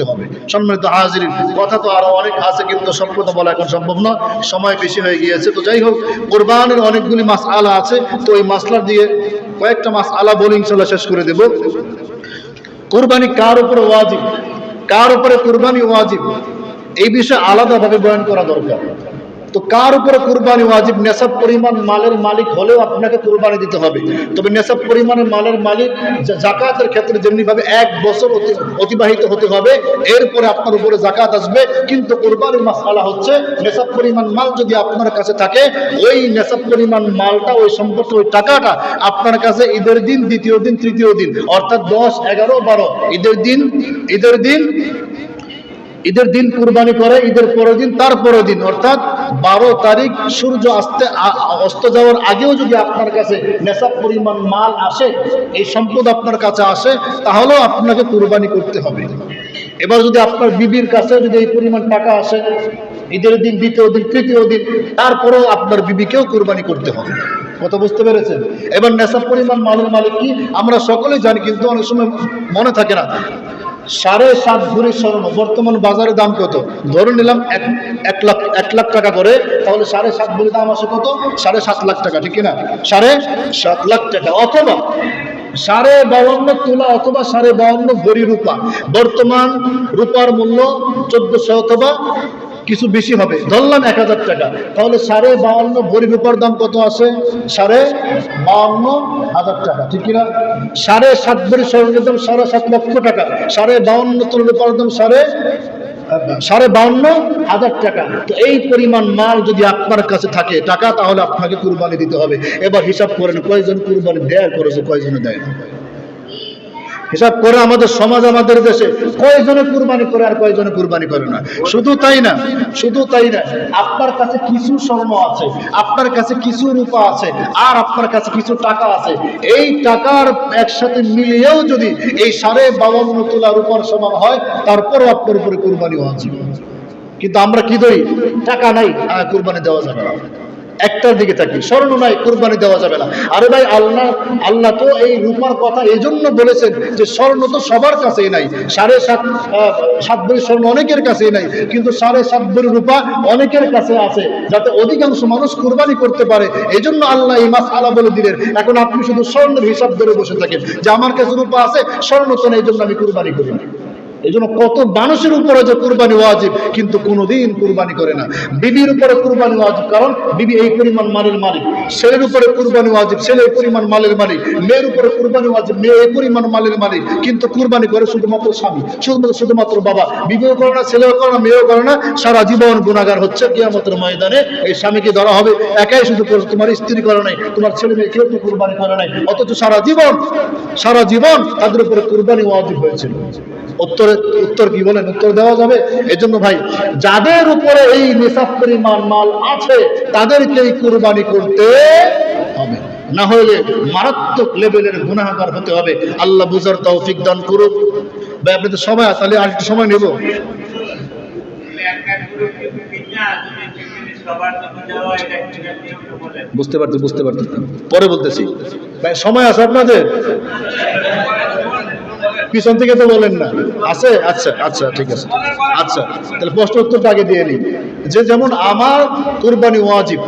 করতে হবে। সম্মানিত হাজির কথা তো আরও অনেক আছে, কিন্তু সব কথা বলা এখন সম্ভব না সময় বেশি হয়ে গিয়েছে। তো যাই হোক, কোরবানের অনেকগুলি মাস আলা আছে। তো ওই মাসলার দিয়ে কয়েকটা মাস আলা বলে ইনশাল্লাহ শেষ করে দেব। কোরবানি কার উপরে ওয়াজিব? কার উপরে কোরবানি ওয়াজিব? এই বিষয়ে আলাদাভাবে বয়ান করা দরকার। তো কার উপরে কোরবানি ওয়াজিব? নেশাব পরিমাণ মালের মালিক হলেও আপনাকে কোরবানি দিতে হবে। তবে নেশাব পরিমাণের মালের মালিক জাকাতের ক্ষেত্রে যেমনি ভাবে এক বছর অতি- অতিবাহিত হতে হবে, এরপরে আপনার উপরে জাকাত আসবে। কিন্তু কোরবানির মাসালা হচ্ছে, নেশাব পরিমাণ মাল যদি আপনার কাছে থাকে, ওই নেশাব পরিমাণ মালটা, ওই সম্পত্তি, ওই টাকাটা আপনার কাছে ঈদের দিন, দ্বিতীয় দিন, তৃতীয় দিন, অর্থাৎ দশ, এগারো, বারো, ঈদের দিন ঈদের দিন ঈদের দিন কুরবানি করে, ঈদের পরের দিন তার পরের দিন, অর্থাৎ বারো তারিখ সূর্য আসতে অস্ত যাওয়ার আগেও যদি আপনার কাছে নেশাব পরিমাণ মাল আসে, এই সম্পদ আপনার কাছে আসে, তাহলেও আপনাকে কুরবানি করতে হবে। এবার যদি আপনার বিবির কাছে যদি এই পরিমাণ টাকা আসে, ঈদের দিন, দ্বিতীয় দিন, তৃতীয় দিন, তারপরেও আপনার বিবিকেও কুরবানি করতে হবে। কথা বুঝতে পেরেছেন? এবার নেশাব পরিমাণ মালের মালিক কি? আমরা সকলেই জানি, কিন্তু অনেক সময় মনে থাকে না। সাড়ে সাত ভরি স্বর্ণ। বর্তমান বাজারে দাম কত? ধরে নিলাম এক এক লাখ এক লাখ টাকা করে, তাহলে সাড়ে সাত ভরি দাম আছে কত? সাড়ে সাত লাখ টাকা, ঠিক কিনা? সাড়ে সাত লাখ টাকা, অথবা সাড়ে বাউন্ন তোলা অথবা সাড়ে বাউন্ন ভরি রূপা। বর্তমান রূপার মূল্য চোদ্দশো অথবা কিছু বেশি হবে। ধরলাম এক হাজার টাকা। তাহলে সাড়ে বাউন্ন ভরি রূপার দাম কত আছে? সাড়ে বাউন্ন হাজার টাকা, ঠিক কিনা? সাড়ে সাত ভরি স্বর্ণের দাম সাড়ে সাত লক্ষ টাকা। সাড়ে বাউন্ন তোলা রূপার দাম সাড়ে সাড়ে বাউন্ন হাজার টাকা। তো এই পরিমাণ মাল যদি আপনার কাছে থাকে, টাকা, তাহলে আপনাকে কুরবানি দিতে হবে। এবার হিসাব করেন কয়জন কুরবানি দেয় করেছে কয়জনে দেয় না। হিসাব করে আমাদের সমাজ, আমাদের দেশে কয়জনে কুরবানি করে আর কয়জনে কুরবানি করে না। শুধু তাই না, শুধু তাই না, আপনার কাছে কিছু স্বর্ণ আছে, আপনার কাছে কিছু রূপা আছে, আর আপনার কাছে কিছু টাকা আছে। এই টাকার একসাথে মিলিয়েও যদি এই সাড়ে বাবান্ন তোলা রূপার সমান হয়, তারপরও আপনার উপরে কুরবানি আছে। কিন্তু আমরা কি ধরি টাকা নাই কুরবানি দেওয়া যাবে না। একটার দিকে থাকি। স্বর্ণ নাই কুরবানি দেওয়া যাবে না। আরে ভাই আল্লাহ আল্লাহ তো এই রূপার কথা এই জন্য বলেছেন যে স্বর্ণ তো সবার কাছেই নাই। সাড়ে সাত সাত ভরি স্বর্ণ অনেকের কাছেই নাই কিন্তু সাড়ে সাত ভরি রূপা অনেকের কাছে আছে যাতে অধিকাংশ মানুষ কুরবানি করতে পারে। এই জন্য আল্লাহ এই মাস আলা বলে দিলেন এখন আপনি শুধু স্বর্ণের হিসাব ধরে বসে থাকেন যে আমার কাছে রূপা আছে স্বর্ণ তো নেই, জন্য আমি কোরবানি করি না। এই জন্য কত মানুষের উপরে যে কুরবানি ওয়াজিব, কিন্তু কোনোদিন কুরবানি করে না। বিবির উপরে কুরবানি ওয়াজিব, কারণ বিবি এই পরিমাণ মালের মালিক। ছেলের উপরে কুরবানি ওয়াজিব, ছেলে এই পরিমাণ মালের মালিক। মেয়ের উপরে কুরবানি ওয়াজিব, মেয়ে এই পরিমাণ মালের মালিক। কিন্তু কুরবানি করে শুধুমাত্র স্বামী, শুধুমাত্র শুধুমাত্র বাবা। বিবিও করে না, ছেলেও করে না, মেয়েও করে না। সারা জীবন গুণাগার হচ্ছে কিয়ামতের ময়দানে। এই স্বামীকে ধরা হবে। একাই শুধু তোমার স্ত্রী করে নাই, তোমার ছেলে মেয়ে কেউ তো কুরবানি করে নাই। অথচ সারা জীবন সারা জীবন তাদের উপরে কুরবানি ওয়াজিব হয়েছিল। উত্তরে উত্তর কি বলেন? উত্তর দেওয়া যাবে? এজন্য ভাই যাদের উপরে এই নিসাব পরিমাণ মাল আছে তাদেরকেই কুরবানি করতে হবে। না হলে মারাত্মক লেভেলের গুনাহগার হতে হবে। আল্লাহ বুঝার তৌফিক দান করুক। ভাই আপনাদের সময় আছে, তাহলে আর একটু সময় নেব। বুঝতে পারছি বুঝতে পারছি। পরে বলতেছি। সময় আছে আপনাদের? পিছন থেকে তো বলেন না। আছে? আচ্ছা আচ্ছা ঠিক আছে। আচ্ছা তাহলে প্রশ্ন উত্তরটা আগে দিয়ে নিই। যে যেমন আমার কুরবানি ওয়াজিব,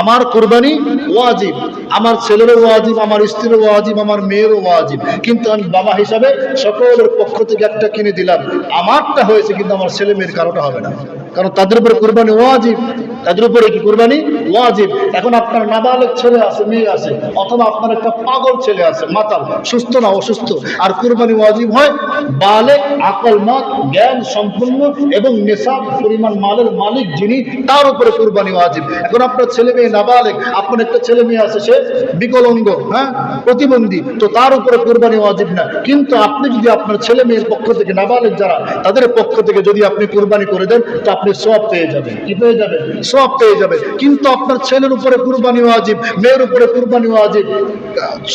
আমার কুরবানি ওয়াজিব, আমার ছেলেরও ওয়াজিব, আমার স্ত্রীরও ওয়াজিব, আমার মেয়েরও ওয়াজিব। কিন্তু আমি বাবা হিসাবে সকলের পক্ষ থেকে একটা কিনে দিলাম। আমারটা হয়েছে কিন্তু আমার ছেলে মেয়ের কারোটা হবে না। কারণ তাদের উপরে কুরবানি ওয়াজিব, তাদের উপরে কি কুরবানি ওয়াজিব। এখন আপনার নাবালক ছেলে আছে, মেয়ে আছে, অথবা আপনার একটা পাগল ছেলে আছে, মাতাল, সুস্থ না অসুস্থ? আর কুরবানি ওয়াজিব হয় বালেক, আকল, মত, জ্ঞান সম্পূর্ণ এবং নেশাব পরিমাণ মালের মালিক যিনি, তার উপরে কুরবানি ওয়াজিব। এখন আপনার ছেলে মেয়ে নাবালেক, আপনার একটা ছেলে মেয়ে আছে, সে বিকলঙ্গ হ্যাঁ প্রতিবন্ধী, তো তার উপরে কুরবানি ওয়াজিব না। কিন্তু আপনি যদি আপনার ছেলে মেয়ের পক্ষ থেকে নাবালেক যারা, তাদের পক্ষ থেকে যদি আপনি কুরবানি করে দেন, তো আপনি সব পেয়ে যাবেন। কি পেয়ে যাবেন? সব পেয়ে যাবে কিন্তু আপনার ছেলের উপরে কুরবানি ওয়াজিব, মেয়ের উপরে কুরবানি ওয়াজিব,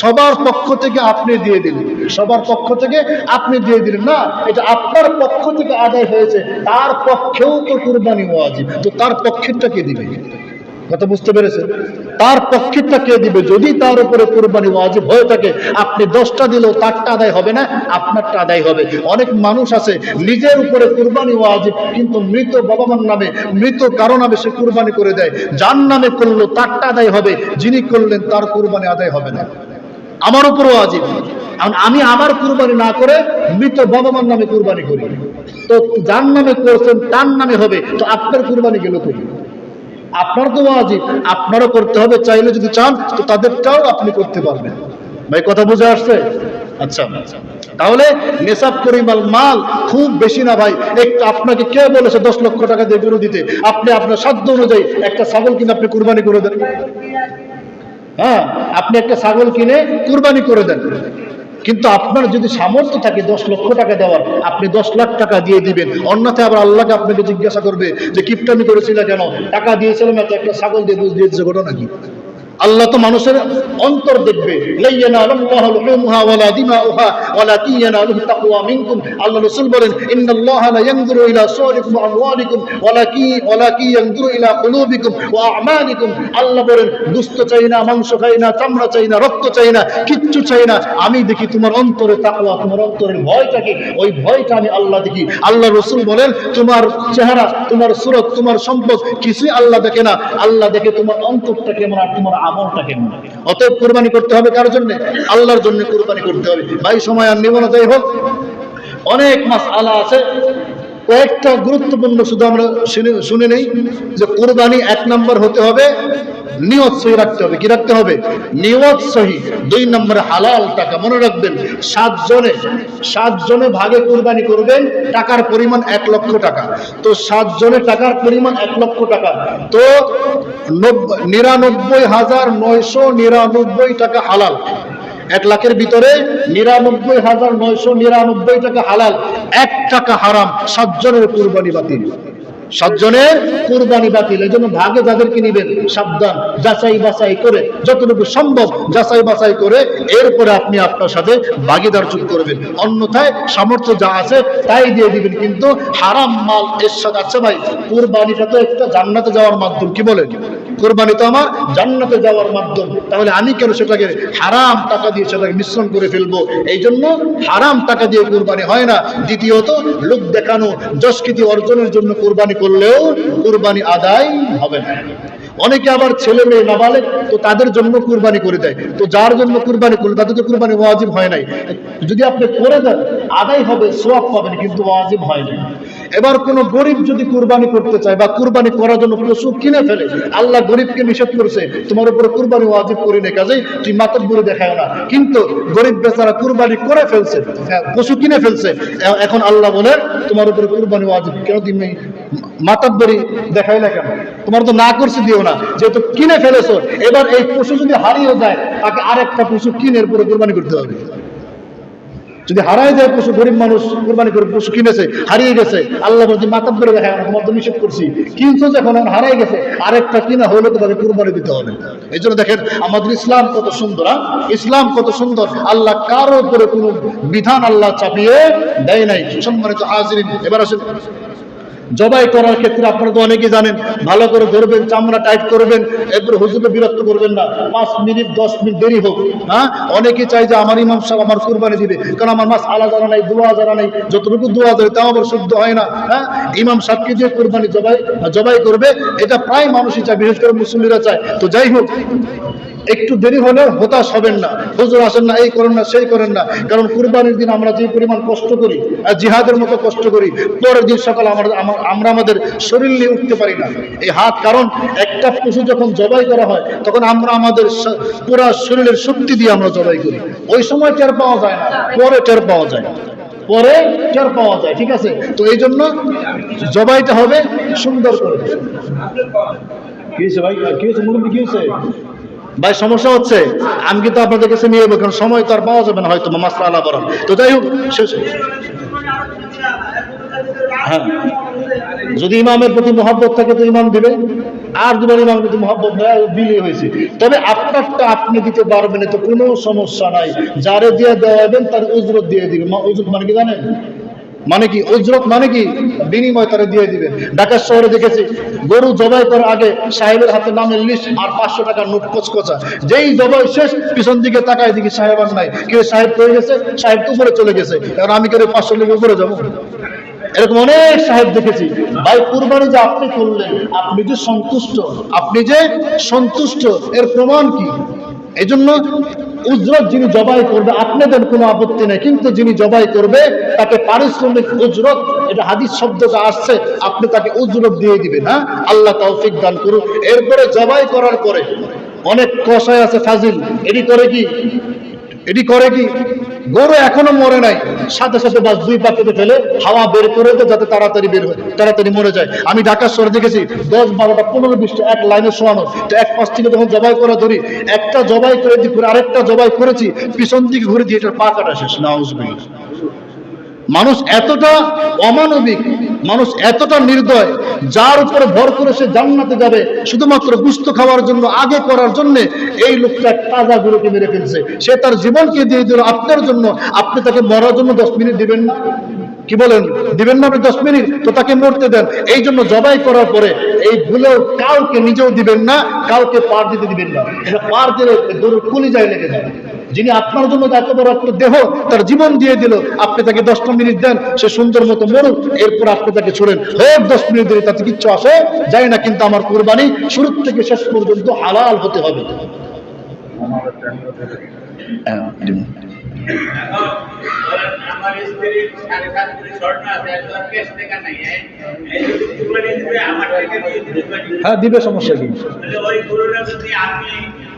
সবার পক্ষ থেকে আপনি দিয়ে দিলেন। সবার পক্ষ থেকে আপনি দিয়ে দিলেন। না, এটা আপনার পক্ষ থেকে আদায় হয়েছে, তার পক্ষেও তো কুরবানি ওয়াজিব। তো তার পক্ষেরটা কে দিবে? কথা বুঝতে পেরেছে তার পক্ষেরটা কে দিবে? যদি তার উপরে কোরবানি ওয়াজিব হয়ে থাকে, আপনি দশটা দিলেও তারটা আদায় হবে না, আপনারটা আদায় হবে। অনেক মানুষ আছে, নিজের উপরে কোরবানি ওয়াজিব, কিন্তু মৃত বাবা মার নামে, মৃত কারও নামে সে কোরবানি করে দেয়। যার নামে করল, তারটা আদায় হবে। যিনি করলেন, তার কোরবানি আদায় হবে না। আমার উপরও আজিব কারণ আমি আমার কুরবানি না করে মৃত বাবা মার নামে কুরবানি করি। তো যার নামে করছেন, তার নামে হবে। তো আপনার কুরবানি গেল করি আপনার তো আজিব আপনারও করতে হবে, চাইলে যদি চান, তো তাদেরটাও আপনি করতে পারবেন। ভাই, কথা বুঝে আসছে? আচ্ছা তাহলে নেশাব পরিমাণ মাল খুব বেশি না ভাই। একটু আপনাকে কে বলেছে দশ লক্ষ টাকা দিয়ে গরু দিতে আপনি আপনার সাধ্য অনুযায়ী একটা ছাগল কিনে আপনি কুরবানি করে দেন। হ্যাঁ আপনি একটা ছাগল কিনে কুরবানি করে দেন। কিন্তু আপনার যদি সামর্থ্য থাকে দশ লক্ষ টাকা দেওয়ার, আপনি দশ লাখ টাকা দিয়ে দিবেন। অন্যথায় আবার আল্লাহকে আপনাকে জিজ্ঞাসা করবে যে কিপটামি করেছিল কেন? টাকা দিয়েছিলাম এত একটা ছাগল দিয়ে বুঝ দিয়েছে, ঘটনা কি? আল্লাহ তো মানুষের অন্তর দেখবে। কিচ্ছু চাই না। আমি দেখি তোমার অন্তরে তাকওয়া, তোমার অন্তরের ভয়টাকে ওই ভয়টা আমি আল্লাহ দেখি। আল্লাহ রসুল বলেন, তোমার চেহারা, তোমার সুরত, তোমার সম্পদ কিছুই আল্লাহ দেখে না। আল্লাহ দেখে তোমার অন্তরটা কেমন আর তোমার আমলটা কেমন? অতএব কোরবানি করতে হবে কার জন্য? আল্লাহর জন্য কোরবানি করতে হবে। ভাই, সময় আর নেব না, যাই হোক। অনেক মাস আলা আছে। কয়েকটা গুরুত্বপূর্ণ শুধু আমরা শুনে নেই যে কোরবানি এক নম্বর হতে হবে। নিয়ত সহি রাখতে হবে। কি রাখতে হবে? নিয়ত সহি। দুই নম্বরে হালাল টাকা। মনে রাখবেন সাত জনে সাত জনে ভাগে কোরবানি করবেন, টাকার পরিমাণ এক লক্ষ টাকা। তো সাত জনে টাকার পরিমাণ এক লক্ষ টাকা। তো নিরানব্বই হাজার নয়শো নিরানব্বই টাকা হালাল। এক লাখের ভিতরে নিরানব্বই হাজার নয়শো নিরানব্বই টাকা হালাল। এক টাকা হারাম। সাতজনের কুরবানি বাতিল। সাতজনের কুরবানি বাতিল, এই জন্য ভাগে যাদেরকে নিবেন, সাবধান, যাচাই বাছাই করে, যতটুকু সম্ভব যাচাই বাছাই করে, এরপরে আপনি আপনার সাথে ভাগিদার যোগ করবেন। অন্যথায় সামর্থ্য যা আছে তাই দিয়ে দিবেন, কিন্তু হারাম মাল এর সাথে আচ্ছা ভাই। কুরবানিটা তো একটা জান্নাতে যাওয়ার মাধ্যম, কি বলেন? কোরবানি তো আমার জান্নাতে যাওয়ার মাধ্যম। তাহলে আমি কেন সেটাকে হারাম টাকা দিয়ে সেটাকে মিশ্রণ করে ফেলব? এই জন্য হারাম টাকা দিয়ে কোরবানি হয় না। দ্বিতীয়ত, লোক দেখানো, যশকৃতি অর্জনের জন্য কোরবানি করলেও কুরবানি আদায় হবে না। অনেকে আবার ছেলে মেয়ে নাবালে তো তাদের জন্য কুরবানি করে দেয়। তো যার জন্য কুরবানি করলে, তাদের তো কুরবানি ওয়াজিব হয় নাই। যদি আপনি করে দেন আদায় হবে সোয়াব পাবেন কিন্তু ওয়াজিব হয় নাই এবার কোন গরিব যদি কুরবানি করতে চায় বা কুরবানি করার জন্য পশু কিনে ফেলে আল্লাহ গরিবকে নিষেধ করছে তোমার উপরে কুরবানি ওয়াজিব করি না কাজেই তুই মাতব্বরি দেখায় না। কিন্তু গরিব বেচারা কুরবানি করে ফেলছে হ্যাঁ, পশু কিনে ফেলছে এখন আল্লাহ বলে তোমার উপরে কুরবানি ওয়াজিব কেন তুমি মাতাব্বরি দেখাই না কেন? তোমার তো না করছে দিও না। যেহেতু কিনে ফেলেছো এবার এই পশু যদি হারিয়ে যায় তাকে আরেকটা পশু কিনে এরপরে কুরবানি করতে হবে। যদি হারাই যায় পশু, গরিব মানুষ, কোরবানি করে পশু কিনেছে, হারিয়ে গেছে আল্লাহ বলছে মাতাব করে দেখা তোমার তো নিষেধ করছি। কিনছো যখন হারাই গেছে, আরেকটা কিনা হলে তোমাকে কুরবানি দিতে হবে। এই জন্য দেখেন, আমাদের ইসলাম কত সুন্দর হ্যাঁ? ইসলাম কত সুন্দর, আল্লাহ কারও উপরে কোনো বিধান আল্লাহ চাপিয়ে দেয় নাই। সম্মানিত হাজির এবার আসেন। জবাই করার ক্ষেত্রে আপনারা তো অনেকেই জানেন, ভালো করে ধরবেন, চামড়া টাইট করবেন, এরপর হুজুরকে বিরক্ত করবেন না। পাঁচ মিনিট, দশ মিনিট দেরি হোক হ্যাঁ অনেকে চাই যে আমার ইমাম সাহেব আমার কুরবানি দিবে, কারণ আমার মাস আলা জানা নাই, দোয়া জানা নাই, যতটুকু দোয়া ধরে তাও আবার শুদ্ধ হয় না হ্যাঁ? ইমাম সাহেবকে যে কুরবানি জবাই জবাই করবে, এটা প্রায় মানুষই চায়, বিশেষ করে মুসলিমরা চায়। তো যাই হোক একটু দেরি হলে হতাশ হবেন না। হুজুর আসেন না, এই করেন না, সেই করেন না। কারণ কুরবানির দিন আমরা যে পরিমাণ কষ্ট করি আর জিহাদের মতো কষ্ট করি, পরের দিন সকাল আমরা আমরা আমাদের শরীর নিয়ে উঠতে পারি না। এই হাত কারণ একটা পশু যখন জবাই করা হয়, তখন আমরা আমাদের পুরা শরীরের শক্তি দিয়ে আমরা জবাই করি। ওই সময় টের পাওয়া যায় না, পরে টের পাওয়া যায়। পরে টের পাওয়া যায়, ঠিক আছে? তো এই জন্য জবাইটা হবে সুন্দর করে। কি হয়েছে ভাই? কি হয়েছে? মুরব্বী, কি হয়েছে? ভাই, সমস্যা হচ্ছে, আমি কিন্তু আপনাদের কাছে নিয়ে যাব, কারণ সময় তো আর পাওয়া যাবে না হয়তো মাসলা আলা বরং তো যাই হোক হ্যাঁ যদি ইমামের প্রতি মহব্বত থাকে, তো ইমাম দিবে। আর দুবার ইমামের প্রতি মহব্বত নয় দিলেই হয়েছে। তবে আপনারটা আপনি দিতে পারবেন তো কোনো সমস্যা নাই। যারে দিয়ে দেওয়াবেন তার উজরত দিয়ে দিবে। উজরত মানে কি জানেন? মানে কি? উজরত মানে কি? বিনিময় তারা দিয়ে দিবেন ঢাকা শহরে দেখেছি, গরু জবাই করার আগে সাহেবের হাতে নামের লিস্ট আর পাঁচশো টাকার নোট কচকচা যেই জবাই শেষ, পিছন দিকে তাকায় দেখি সাহেব আর নাই। কেউ সাহেব হয়ে গেছে, সাহেব তো উপরে চলে গেছে। এবার আমি কেন পাঁচশো লোক উপরে যাব? এরকম অনেক সাহেব দেখেছি। ভাই, কুরবানি যে আপনি করলেন, আপনি যে সন্তুষ্ট, আপনি যে সন্তুষ্ট, এর প্রমাণ কি? এই জন্য উজরত যিনি জবাই করবে, আপনাদের কোনো আপত্তি নেই, কিন্তু যিনি জবাই করবে, তাকে পারিশ্রমিক উজরত, এটা হাদিস শব্দটা আসছে, আপনি তাকে উজরত দিয়ে দিবেন হ্যাঁ? আল্লাহ তৌফিক দান করুন। এরপরে জবাই করার পরে অনেক কষায় আছে ফাজিল, এটি করে কি? এটি করে কি? গরু এখনও মরে নাই। সাথে সাথে বাস দুই পা কেটে ফেলে হাওয়া বের করে দেয় যাতে তাড়াতাড়ি বের হয়, তাড়াতাড়ি মরে যায়। আমি ঢাকার শহরে দেখেছি, দশ, বারোটা, পনেরো, বিশটা, এক লাইনে শোয়ানো। তো এক পাশ থেকে যখন জবাই করা ধরি, একটা জবাই করে দিই আরেকটা জবাই করেছি, পিছন দিকে ঘুরে দিয়ে এটার পা কাটা শেষ না মানুষ এতটা অমানবিক মানুষ এতটা নির্দয়, যার উপরে ভর করে সে জান্নাতে যাবে, শুধুমাত্র গুস্ত খাওয়ার জন্য, আগে করার জন্য এই লোকটা তাজা গুলোকে মেরে ফেলছে। সে তার জীবনকে দিয়ে দিল আপনার জন্য। আপনি তাকে মরার জন্য দশ মিনিট দিবেন? কি বলেন? দিবেন না দশ মিনিট? তো তাকে মরতে দেন। এই জন্য জবাই করার পরে এই ভুলেও কাউকে নিজেও দিবেন না, কাউকে পার দিতে দিবেন না। এটা পার দিলে গরুর কলিজায় লেগে যায় যিনি আপনার জন্য এত বড় একটা দেহ তার জীবন দিয়ে দিল আপনি তাকে দশটা মিনিট দেন সে সুন্দর মতো মরুক এরপর আপনি তাকে ছোড়েন। হোক দশ মিনিট দিলে তাতে কিচ্ছু আসে? যায় না কিন্তু আমার কোরবানি শুরু থেকে শেষ পর্যন্ত হালাল হতে হবে। হ্যাঁ, আমার স্ত্রীর সাড়ে সাত স্বর্ণ আছে টাকা নাই হ্যাঁ? দিবে হ্যাঁ সমস্যা কি? ওই গরুটা যদি আমি এবং আমার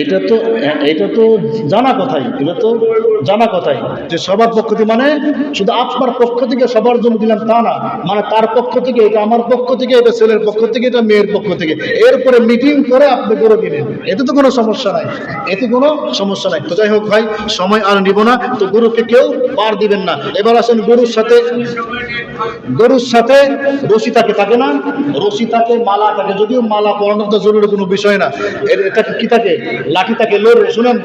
এটা তো এটা তো জানা কথাই। এটা তো জানা কথাই। যে সবার পক্ষ থেকে মানে শুধু আপনার পক্ষ থেকে সবার জন্য দিলাম তা না। মানে তার পক্ষ থেকে এটা আমার পক্ষ থেকে, এটা ছেলের পক্ষ থেকে, এটা মেয়ের পক্ষ থেকে। এরপরে মিটিং করে আপনি গরু কিনেন এতে তো কোনো সমস্যা নাই। এতে কোনো সমস্যা নাই। তো যাই হোক ভাই, সময় আর নিব না। তো গরুকে কেউ পার দিবেন না। এবার আসেন গরুর সাথে গরুর সাথে রশি থাকে থাকে না? রশি থাকে, মালা থাকে। যদিও মালা পরানো তো জরুরি কোনো বিষয় না। এটা কি থাকে? লাঠি থাকে। লোর শুনেন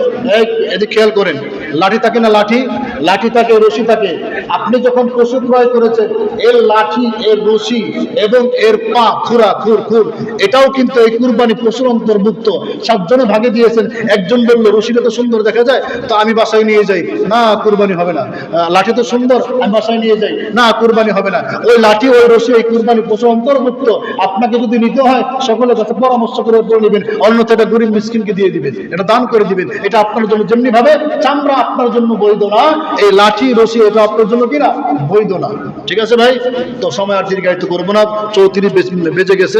এদিকে খেয়াল করেন। লাঠি থাকে না লাঠি? লাঠি থাকে, রশি থাকে। আপনি যখন পশু ক্রয় করেছেন, এর লাঠি, এর রশি এবং এর পা, খুরা, খুর খুর, এটাও কিন্তু এই কুরবানি পশুর অন্তর্ভুক্ত। সাতজনে ভাগে দিয়েছেন, একজন বলল, রশিটা তো সুন্দর দেখা যায়, তো আমি বাসায় নিয়ে যাই। না, কুরবানি হবে না। লাঠি তো সুন্দর, আমি বাসায় নিয়ে যাই। না, কুরবানি হবে না। ওই লাঠি, ওই রশি, এই কুরবানি পশু অন্তর্ভুক্ত। আপনাকে যদি নিতে হয় সকলের কাছে পরামর্শ করে করে নেবেন। অন্যথা এটা গরিব মিসকিনকে দিয়ে দিবেন। এটা দান করে দিবেন। এটা আপনার জন্য যেমনি ভাবে চামড়া আপনার জন্য বৈধ না। এই লাঠি, রশি, এটা আপনার জন্য কিনা বৈধ না। ঠিক আছে ভাই? তো সময় আর দীর্ঘায়িত করব না। চৌত্রিশ বেজে গেছে।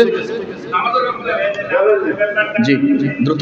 জি দ্রুত